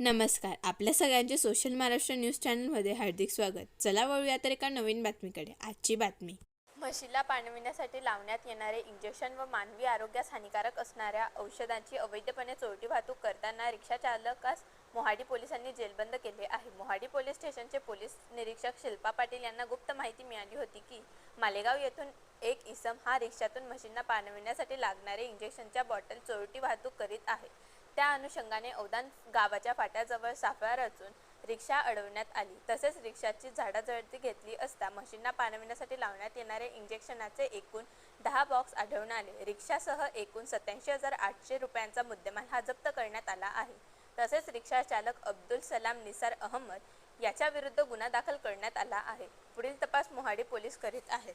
नमस्कार. आपल्या सगळ्यांचे सोशल महाराष्ट्र न्यूज चॅनलमध्ये हार्दिक स्वागत. चला वळूया तर एका नवीन बातमीकडे. आजची बातमी. म्हशीला पाणविण्यासाठी लावण्यात येणारे इंजेक्शन व मानवी आरोग्यास हानिकारक असणाऱ्या औषधांची अवैधपणे चोरटी वाहतूक करताना रिक्षा चालकास मोहाडी पोलिसांनी जेलबंद केले आहे. मोहाडी पोलीस स्टेशनचे पोलीस निरीक्षक शिल्पा पाटील यांना गुप्त माहिती मिळाली होती की मालेगाव येथून एक इसम हा रिक्षातून म्हशींना पाणविण्यासाठी लागणारे इंजेक्शनच्या बॉटल चोरटी वाहतूक करीत आहे. त्या अनुषंगाने औदान गावाच्या फाट्याजवळ सापळा रचून रिक्षा अडवण्यात आली. तसेच रिक्षाची झाडाझडती घेतली असता म्हशींना पाणविण्यासाठी लावण्यात येणारे इंजेक्शनाचे एकूण दहा बॉक्स आढळून आले. रिक्षासह एकूण सत्याऐंशी हजार आठशे रुपयांचा मुद्देमाल हा जप्त करण्यात आला आहे. तसेच रिक्षा चालक अब्दुल सलाम निसार अहमद याच्या विरुद्ध गुन्हा दाखल करण्यात आला आहे. पुढील तपास मोहाडी पोलीस करीत आहेत.